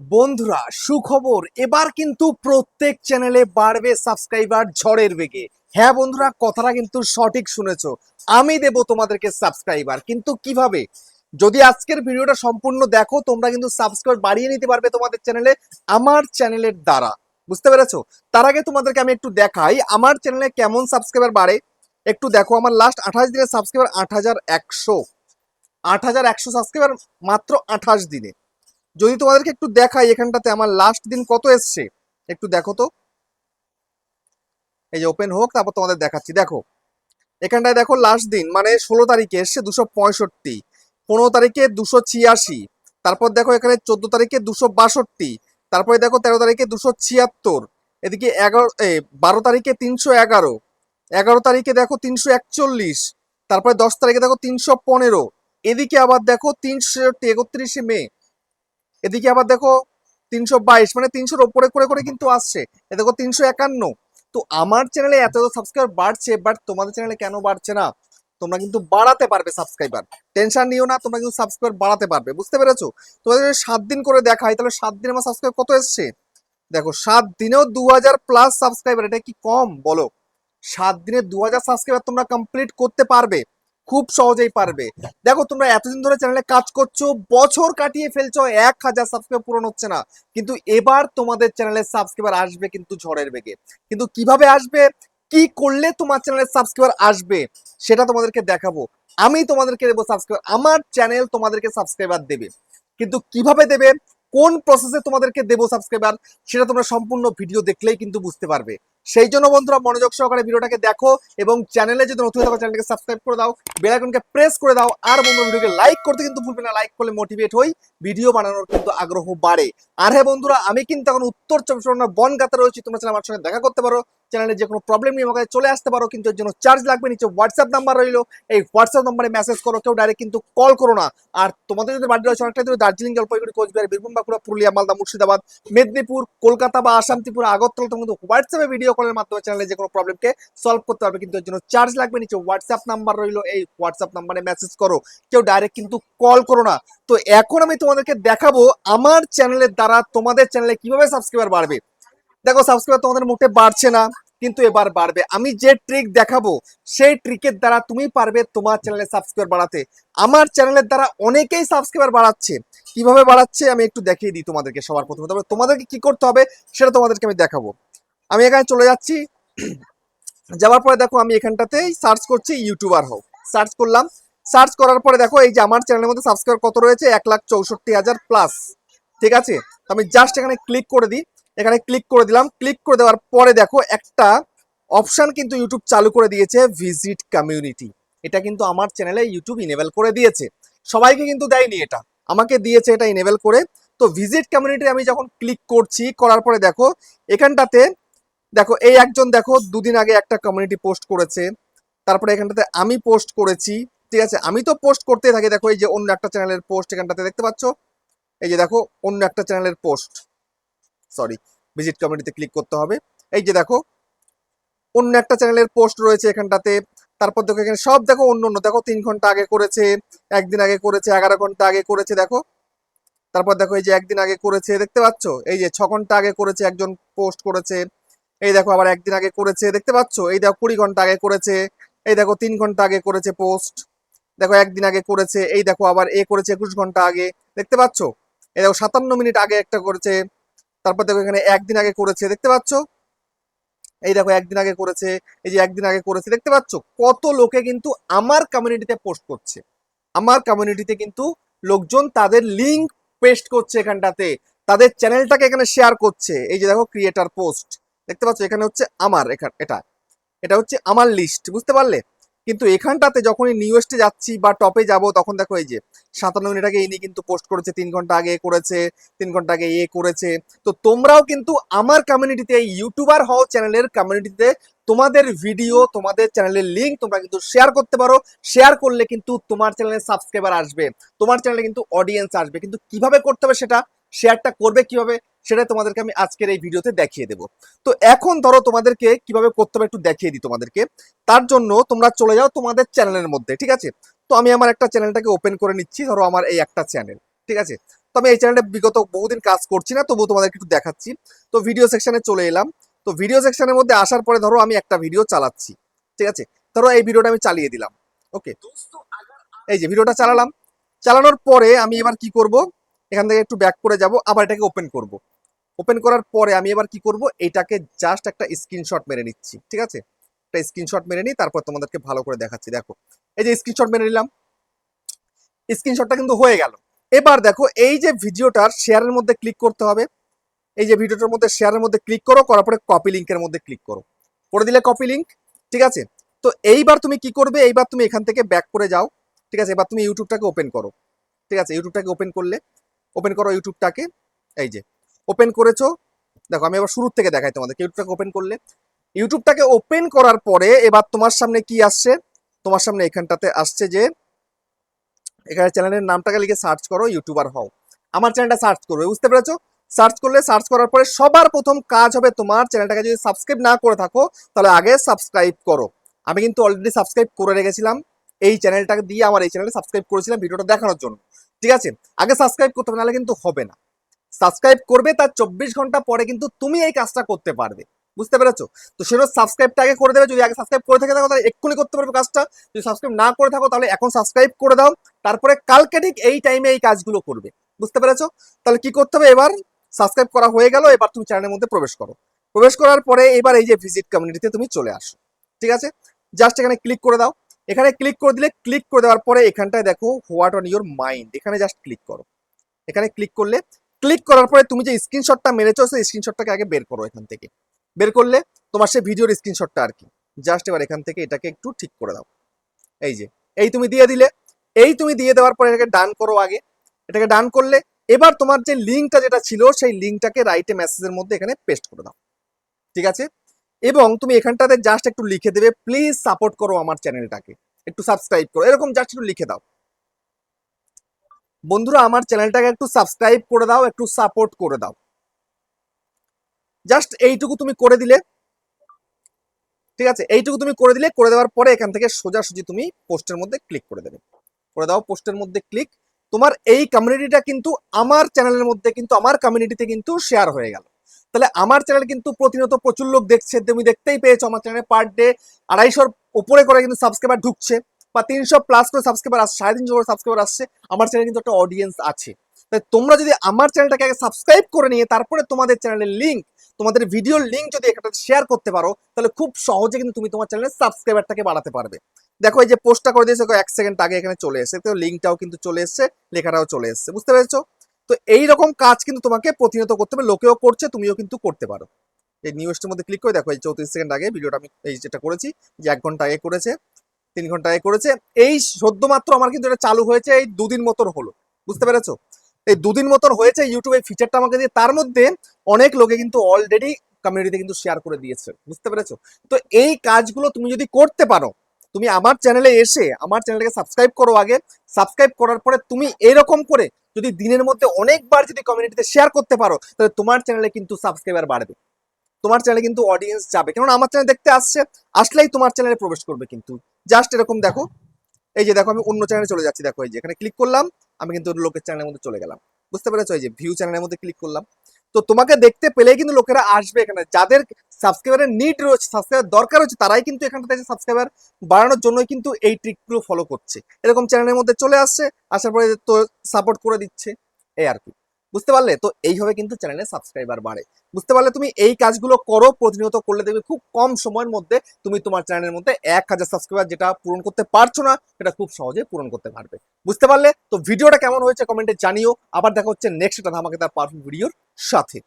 বন্ধুরা, সুখবর, এবার কিন্তু প্রত্যেক চ্যানেলে বাড়বে সাবস্ক্রাইবার ঝড়ের বেগে। হ্যাঁ বন্ধুরা, কথাটা কিন্তু সঠিক শুনেছ। আমি দেব তোমাদেরকে সাবস্ক্রাইবার। কিন্তু কীভাবে? যদি আজকের ভিডিওটা সম্পূর্ণ দেখো, তোমরা কিন্তু সাবস্ক্রাইব বাড়িয়ে নিতে পারবে তোমাদের চ্যানেলে, আমার চ্যানেলের দ্বারা। বুঝতে পেরেছ? তার আগে তোমাদেরকে আমি একটু দেখাই, আমার চ্যানেলে কেমন সাবস্ক্রাইবার বাড়ে? একটু দেখো, আমার লাস্ট আঠাশ দিনের সাবস্ক্রাইবার আট হাজার একশো। আট হাজার একশো সাবস্ক্রাইবার মাত্র আঠাশ দিনে। যদি তোমাদেরকে একটু দেখাই এখানটাতে আমার লাস্ট দিন কত এসছে, একটু দেখো তো। এই যে ওপেন হোক, তারপর তোমাদের দেখাচ্ছি। দেখো, এখানটায় দেখো লাস্ট দিন মানে ষোলো তারিখে এসছে দুশো পঁয়ষট্টি, পনেরো তারিখে দুশো ছিয়াশি, তারপর দেখো এখানে চোদ্দ তারিখে দুশো বাষট্টি, তারপরে দেখো তেরো তারিখে দুশো ছিয়াত্তর, এদিকে এগারো বারো তারিখে তিনশো এগারো এগারো তারিখে দেখো তিনশো একচল্লিশ, তারপরে দশ তারিখে দেখো তিনশো পনেরো, এদিকে আবার দেখো তিনশো একত্রিশে মে এদিকে আবার দেখো তিনশো বাইশ মানে তিনশোর ওপরে করে করে কিন্তু আসছে। এ দেখো তিনশো একান্ন। তো আমার চ্যানেলে এত সাবস্ক্রাইবার বাড়ছে বাট তোমাদের চ্যানেলে কেন বাড়ছে না? তোমরা কিন্তু বাড়াতে পারবে সাবস্ক্রাইবার টেনশন নিও না, তোমরা কিন্তু সাবস্ক্রাইবার বাড়াতে পারবে, বুঝতে পেরেছ? তোমাদের যদি সাত দিন করে দেখাই, তাহলে সাত দিনে আমার সাবস্ক্রাইব কত এসছে? দেখো, সাত দিনেও দু হাজার প্লাস সাবস্ক্রাইবার এটা কি কম? বলো। সাত দিনে দু হাজার সাবস্ক্রাইবার তোমরা কমপ্লিট করতে পারবে। খুব সহজেই পারবে। দেখো, তোমরা এতদিন ধরে চ্যানেলে কাজ করছ, বছর কাটিয়ে ফেলছো, এক হাজার সাবস্ক্রাইব পূরণ হচ্ছে না। কিন্তু এবার তোমাদের চ্যানেলে সাবস্ক্রাইবার আসবে কিন্তু ঝড়ের বেগে। কিন্তু কীভাবে আসবে, কি করলে তোমার চ্যানেলে সাবস্ক্রাইবার আসবে, সেটা তোমাদেরকে দেখাবো। আমি তোমাদেরকে দেবো সাবস্ক্রাইবার আমার চ্যানেল তোমাদেরকে সাবস্ক্রাইবার দেবে। কিন্তু কীভাবে দেবে, কোন প্রসেসে তোমাদেরকে দেবো সাবস্ক্রাইবার সেটা তোমরা সম্পূর্ণ ভিডিও দেখলেই কিন্তু বুঝতে পারবে। সেই জন্য বন্ধুরা মনোযোগ সহকারে ভিডিওটাকে দেখো এবং চ্যানেলে যদি নতুন থাকো, চ্যানেলকে সাবস্ক্রাইব করে দাও বেলাইকনকে প্রেস করে দাও, আর বন্ধুরা ভিডিওকে লাইক করতে কিন্তু ভুলবে না লাইক করলে মোটিভেট হই ভিডিও বানানোর কিন্তু আগ্রহ বাড়ে। আর হ্যাঁ বন্ধুরা, আমি কিন্তু এখন উত্তর চব্বিশ পরগনার বনগাতে রয়েছি, তোমরা চ্যানেল আমার সঙ্গে দেখা করতে পারো। চ্যানেলে যে কোনো প্রবলেম নিয়ে আমাকে চলে আসতে পারো, কিন্তু এর জন্য চার্জ লাগবে নিচে হোয়াটসঅ্যাপ নাম্বার রইল। এই হোয়াটসঅ্যাপ নাম্বারে মেসেজ করো, কেউ ডাইরেক্ট কিন্তু কল করো না। আর তোমাদের যদি বাড়ি রয়েছে অনেকটা দূরে, দার্জিলিং, জলপাইগুড়ি, কোচবিহার বীরভূম বাঁকুড়া পুরুলিয়া, মালদা, মুর্শিদাবাদ, মেদিনীপুর, কলকাতা বা আসাম, ত্রিপুরা, আগরতলা তোমরা কিন্তু হোয়াটসঅ্যাপে ভিডিও কলের মাধ্যমে চ্যানেলে যে কোনো প্রবলেমকে সলভ করতে পারবে, কিন্তু এর জন্য চার্জ লাগবে নিচে হোয়াটসঅ্যাপ নাম্বার রইল। এই হোয়াটসঅ্যাপ নাম্বারে মেসেজ করো, কেউ ডাইরেক্ট কিন্তু কল করো না। তো এখন আমি তোমাদেরকে দেখাবো আমার চ্যানেলের দ্বারা তোমাদের চ্যানেলে কীভাবে সাবস্ক্রাইবার বাড়বে। দেখো সাবস্ক্রাইবার তোমাদের মোটে বাড়ছে না, কিন্তু এবার বাড়বে। আমি যে ট্রিক দেখাবো, সেই ট্রিকের দ্বারা তুমি পারবে তোমার চ্যানেলে সাবস্ক্রাইবার বাড়াতে। আমার চ্যানেলের দ্বারা অনেকেই সাবস্ক্রাইবার বাড়াচ্ছে। কীভাবে বাড়াচ্ছে, আমি একটু দেখিয়ে দিই তোমাদেরকে সবার প্রথমে। তবে তোমাদেরকে কি করতে হবে, সেটা তোমাদেরকে আমি দেখাবো। আমি এখানে চলে যাচ্ছি। যাওয়ার পরে দেখো, আমি এখানটাতেই সার্চ করছি ইউটিউবার হোক। সার্চ করলাম। সার্চ করার পরে দেখো, এই যে আমার চ্যানেলের মধ্যে সাবস্ক্রাইব কত রয়েছে? এক লাখ চৌষট্টি হাজার প্লাস ঠিক আছে? আমি জাস্ট এখানে ক্লিক করে দিই। এখানে ক্লিক করে দিলাম। ক্লিক করে দেওয়ার পরে দেখো একটা অপশন কিন্তু ইউটিউব চালু করে দিয়েছে ভিজিট কমিউনিটি এটা কিন্তু আমার চ্যানেলে ইউটিউব ইনেবল করে দিয়েছে। সবাইকে কিন্তু দেয়নি এটা। আমাকে দিয়েছে এটা ইনেবল করে। তো ভিজিট কমিউনিটি আমি যখন ক্লিক করছি, করার পরে দেখো, এখানটাতে দেখো, এই একজন দেখো দুদিন আগে একটা কমিউনিটি পোস্ট করেছে। তারপরে এখানটাতে আমি পোস্ট করেছি। ঠিক আছে? আমি তো পোস্ট করতে থাকি। দেখো, এই যে অন্য একটা চ্যানেলের পোস্ট এখানটাতে দেখতে পাচ্ছ? এই যে দেখো, অন্য একটা চ্যানেলের পোস্ট সরি ভিজিট কমিউনিটিতে ক্লিক করতে হবে। এই যে দেখো, অন্য একটা চ্যানেলের পোস্ট রয়েছে এখানটাতে। তারপর দেখো এখানে সব দেখো অন্য অন্য। দেখো তিন ঘণ্টা আগে করেছে, একদিন আগে করেছে, এগারো ঘণ্টা আগে করেছে, দেখো। তারপর দেখো এই যে একদিন আগে করেছে, দেখতে পাচ্ছ? এই যে ছ ঘণ্টা আগে করেছে একজন পোস্ট করেছে। এই দেখো আবার একদিন আগে করেছে, দেখতে পাচ্ছ? এই দেখো কুড়ি ঘণ্টা আগে করেছে। এই দেখো তিন ঘণ্টা আগে করেছে পোস্ট দেখো একদিন আগে করেছে, এই দেখো আবার এ করেছে একুশ ঘণ্টা আগে। দেখতে পাচ্ছ? এই দেখো সাতান্ন মিনিট আগে একটা করেছে। তারপর দেখো এখানে একদিন আগে করেছে, দেখতে পাচ্ছ? এই দেখো, একদিন আগে করেছে, এই যে একদিন আগে করেছে, দেখতে পাচ্ছ? কত লোকে কিন্তু আমার কমিউনিটিতে পোস্ট করছে। আমার কমিউনিটিতে কিন্তু লোকজন তাদের লিংক পেস্ট করছে এখানটাতে। তাদের চ্যানেলটাকে এখানে শেয়ার করছে। এই যে দেখো ক্রিয়েটার পোস্ট দেখতে পাচ্ছ? এখানে হচ্ছে আমার এখান এটা। এটা হচ্ছে আমার লিস্ট বুঝতে পারলে? কিন্তু এখানটাতে যখনই নিউজটে যাচ্ছি বা টপে যাব, তখন দেখো এই যে সাতান্ন মিনিট আগে ইনি কিন্তু পোস্ট করেছে, তিন ঘণ্টা আগে করেছে, তিন ঘণ্টা আগে এ করেছে। তো তোমরাও কিন্তু আমার কমিউনিটিতে এই ইউটিউবার হও চ্যানেলের কমিউনিটিতে তোমাদের ভিডিও তোমাদের চ্যানেলের লিঙ্ক তোমরা কিন্তু শেয়ার করতে পারো। শেয়ার করলে কিন্তু তোমার চ্যানেলে সাবস্ক্রাইবার আসবে। তোমার চ্যানেলে কিন্তু অডিয়েন্স আসবে। কিন্তু কীভাবে করতে হবে সেটা? শেয়ারটা করবে কীভাবে? সেটা তোমাদেরকে আমি আজকের এই ভিডিওতে দেখিয়ে দেবো। তো এখন ধরো তোমাদেরকে কীভাবে করতে হবে একটু দেখিয়ে দিই তোমাদেরকে। তার জন্য তোমরা চলে যাও তোমাদের চ্যানেলের মধ্যে, ঠিক আছে? তো আমি আমার একটা চ্যানেলটাকে ওপেন করে নিচ্ছি, ধরো আমার এই একটা চ্যানেল, ঠিক আছে? তো আমি এই চ্যানেলে বিগত বহুদিন কাজ করছি না, তবুও তোমাদেরকে একটু দেখাচ্ছি। তো ভিডিও সেকশনে চলে এলাম। তো ভিডিও সেকশনের মধ্যে আসার পরে ধরো আমি একটা ভিডিও চালাচ্ছি, ঠিক আছে? ধরো এই ভিডিওটা আমি চালিয়ে দিলাম, ওকে? এই যে ভিডিওটা চালালাম। চালানোর পরে আমি এবার কি করব? এখান থেকে একটু ব্যাক করে যাব, আবার এটাকে ওপেন করব। ওপেন করার পরে আমি এবার কি করব? এটাকে জাস্ট একটা স্ক্রিনশট মেরে নিচ্ছি, ঠিক আছে? একটা স্ক্রিনশট মেরে নিই তারপর তোমাদেরকে ভালো করে দেখাচ্ছি। দেখো, এই যে স্ক্রিনশট মেরে নিলাম স্ক্রিনশটটা কিন্তু হয়ে গেল। এবার দেখো, এই যে ভিডিওটার শেয়ারের মধ্যে ক্লিক করতে হবে। এই যে ভিডিওটার মধ্যে শেয়ারের মধ্যে ক্লিক করো, করার পরে কপি লিঙ্কের মধ্যে ক্লিক করো। করে দিলে কপি লিঙ্ক ঠিক আছে? তো এইবার তুমি কি করবে? এইবার তুমি এখান থেকে ব্যাক করে যাও, ঠিক আছে? এবার তুমি ইউটিউবটাকে ওপেন করো, ঠিক আছে? ইউটিউবটাকে ওপেন করলে ওপেন করো ইউটিউবটাকে এই যে। ওপেন করেছ? দেখো, আমি আবার শুরুর থেকে দেখাই তোমাদেরকে, ইউটিউবটাকে ওপেন করলে। ইউটিউবটাকে ওপেন করার পরে এবার তোমার সামনে কি আসছে? তোমার সামনে এখানটাতে আসছে যে এখানে চ্যানেলের নামটাকে লিখে সার্চ করো ইউটিউবার হও। আমার চ্যানেলটা সার্চ করবে, বুঝতে পেরেছ? সার্চ করলে সার্চ করার পরে সবার প্রথম কাজ হবে তোমার চ্যানেলটাকে যদি সাবস্ক্রাইব না করে থাকো, তাহলে আগে সাবস্ক্রাইব করো। আমি কিন্তু অলরেডি সাবস্ক্রাইব করে রেখেছিলাম, এই চ্যানেলটাকে দিয়ে আমার এই চ্যানেলে সাবস্ক্রাইব করেছিলাম ভিডিওটা দেখানোর জন্য। ঠিক আছে? আগে সাবস্ক্রাইব করতে হবে, নাহলে কিন্তু হবে না। সাবস্ক্রাইব করবে তার চব্বিশ ঘণ্টা পরে কিন্তু তুমি এই কাজটা করতে পারবে। বুঝতে পেরেছ? তো সেটা সাবস্ক্রাইবটা আগে করে দেবে। যদি আগে সাবস্ক্রাইব করে থেকে থাকো তাহলে এক্ষুনি করতে পারবে কাজটা। যদি সাবস্ক্রাইব না করে থাকো তাহলে এখন সাবস্ক্রাইব করে দাও। তারপরে কালকে ঠিক এই টাইমে এই কাজগুলো করবে। বুঝতে পেরেছ? তাহলে কি করতে হবে? এবার সাবস্ক্রাইব করা হয়ে গেল। এবার তুমি চ্যানেলের মধ্যে প্রবেশ করো। প্রবেশ করার পরে এবার এই যে ভিজিট কমিউনিটিতে তুমি চলে আসো। ঠিক আছে? জাস্ট এখানে ক্লিক করে দাও। এখানে ক্লিক করে দিলে ক্লিক করে দেওয়ার পরে এখানটায় দেখো হোয়াট অন ইউর মাইন্ড এখানে জাস্ট ক্লিক করো। এখানে ক্লিক করলে ক্লিক করার পরে তুমি যে স্ক্রিনশটটা মেরেছো, সেই স্ক্রিনশটটাকে আগে বের করো এখান থেকে। বের করলে তোমার সেই ভিডিওর স্ক্রিনশটটা আর কি। জাস্ট এবার এখান থেকে এটাকে একটু ঠিক করে দাও। এই যে, এই তুমি দিয়ে দিলে। এই তুমি দিয়ে দেওয়ার পরে এটাকে ডান করো আগে। এটাকে ডান করলে এবার তোমার যে লিঙ্কটা যেটা ছিল, সেই লিঙ্কটাকে রাইটে মেসেজের মধ্যে এখানে পেস্ট করে দাও। ঠিক আছে? এবং তুমি এখানটাতে জাস্ট একটু লিখে দেবে প্লিজ সাপোর্ট করো আমার চ্যানেলটাকে একটু সাবস্ক্রাইব করো। এরকম জাস্ট একটু লিখে দাও। বন্ধুরা, আমার চ্যানেলটাকে একটু সাবস্ক্রাইব করে দাও, একটু সাপোর্ট করে দাও। জাস্ট এইটুকু তুমি করে দিলে, ঠিক আছে? এইটুকু তুমি করে দিলে, করে দেওয়ার পরে এখান থেকে সোজাসুজি তুমি পোস্টের মধ্যে ক্লিক করে দেবে। করে দাও পোস্টের মধ্যে ক্লিক তোমার এই কমিউনিটিটা কিন্তু আমার চ্যানেলের মধ্যে কিন্তু, আমার কমিউনিটিতে কিন্তু শেয়ার হয়ে গেল। তাহলে আমার চ্যানেল কিন্তু প্রতিনিয়ত প্রচুর লোক দেখছে, তুমি দেখতেই পেয়েছ আমার চ্যানেলে পার ডে আড়াইশোর উপরে করে কিন্তু সাবস্ক্রাইবার ঢুকছে। বা তিনশো প্লাস করে সাবস্ক্রাইবার আসছে, সাড়ে তিনশো করে সাবস্ক্রাইবার আসছে, আমার চ্যানেল কিন্তু একটা অডিয়েন্স আছে। তাই তোমরা যদি আমার চ্যানেলটাকে আগে সাবস্ক্রাইব করে নিয়ে, তারপরে তোমাদের চ্যানেলের লিঙ্ক তোমাদের ভিডিওর লিঙ্ক যদি একটা শেয়ার করতে পারো, তাহলে খুব সহজে কিন্তু তুমি তোমার চ্যানেলের সাবস্ক্রাইবারটাকে বাড়াতে পারবে। দেখো এই যে পোস্টটা করে দিয়েছে এক সেকেন্ড আগে এখানে চলে এসেছে তো লিঙ্কটাও কিন্তু চলে এসেছে, লেখাটাও চলে এসেছে, বুঝতে পেরেছ? তো এই রকম কাজ কিন্তু তোমাকে প্রতিনিয়ত করতে হবে, লোকেও করছে, তুমিও কিন্তু করতে পারো। এই নিউজটার মধ্যে ক্লিক করে দেখো, এই চৌত্রিশ সেকেন্ড আগে ভিডিওটা আমি এই যেটা করেছি, যে এক ঘণ্টা আগে করেছে তিন ঘণ্টা আগে করেছে। এই সদ্য মাত্র আমার কিন্তু এটা চালু হয়েছে, এই দুদিন মতন হলো। বুঝতে পেরেছ? এই দুদিন মতন হয়েছে ইউটিউবে ফিচারটা আমাকে দিয়ে। তার মধ্যে অনেক লোকে কিন্তু অলরেডি কমিউনিটিতে কিন্তু শেয়ার করে দিয়েছে। বুঝতে পেরেছ? তো এই কাজগুলো তুমি যদি করতে পারো, তুমি আমার চ্যানেলে এসে আমার চ্যানেলটাকে সাবস্ক্রাইব করো আগে। সাবস্ক্রাইব করার পরে তুমি এরকম করে যদি দিনের মধ্যে অনেকবার যদি কমিউনিটিতে শেয়ার করতে পারো, তাহলে তোমার চ্যানেলে কিন্তু সাবস্ক্রাইবার বাড়বে। তোমার চ্যানেলে কিন্তু অডিয়েন্স যাবে। কেননা আমার চ্যানেল দেখতে আসছে, আসলেই তোমার চ্যানেলে প্রবেশ করবে কিন্তু। জাস্ট এরকম দেখো। এই যে দেখো, আমি অন্য চ্যানেলে চলে যাচ্ছি, দেখো এই যে। এখানে ক্লিক করলাম, আমি কিন্তু লোকের চ্যানেলের মধ্যে চলে গেলাম। বুঝতে পেরেছ এই যে? ভিউ চ্যানেলের মধ্যে ক্লিক করলাম। তো তোমাকে দেখতে পেলেই কিন্তু লোকেরা আসবে এখানে। যাদের সাবস্ক্রাইবারের নিড রয়েছে সাবস্ক্রাইবার দরকার হচ্ছে তারাই কিন্তু এখানটাতে সাবস্ক্রাইবার বাড়ানোর জন্যই কিন্তু এই ট্রিকগুলো ফলো করছে। এরকম চ্যানেলের মধ্যে চলে আসছে, আসার পরে তো সাপোর্ট করে দিচ্ছে। এই আর কি। বুঝতে পারলে? তো এইভাবে কিন্তু চ্যানেলে সাবস্ক্রাইবার বাড়ে। বুঝতে পারলে তুমি এই কাজগুলো করো, প্রতিনিয়ত করলে দেখবে খুব কম সময়ের মধ্যে তুমি তোমার চ্যানেলের মধ্যে এক হাজার সাবস্ক্রাইবার যেটা পূরণ করতে পারছ না, সেটা খুব সহজে পূরণ করতে পারবে। বুঝতে পারলে? তো ভিডিওটা কেমন হয়েছে কমেন্টে জানিও। আবার দেখা হচ্ছে নেক্সট একটা ধামাকে তার পারফেক্ট ভিডিওর সাথে।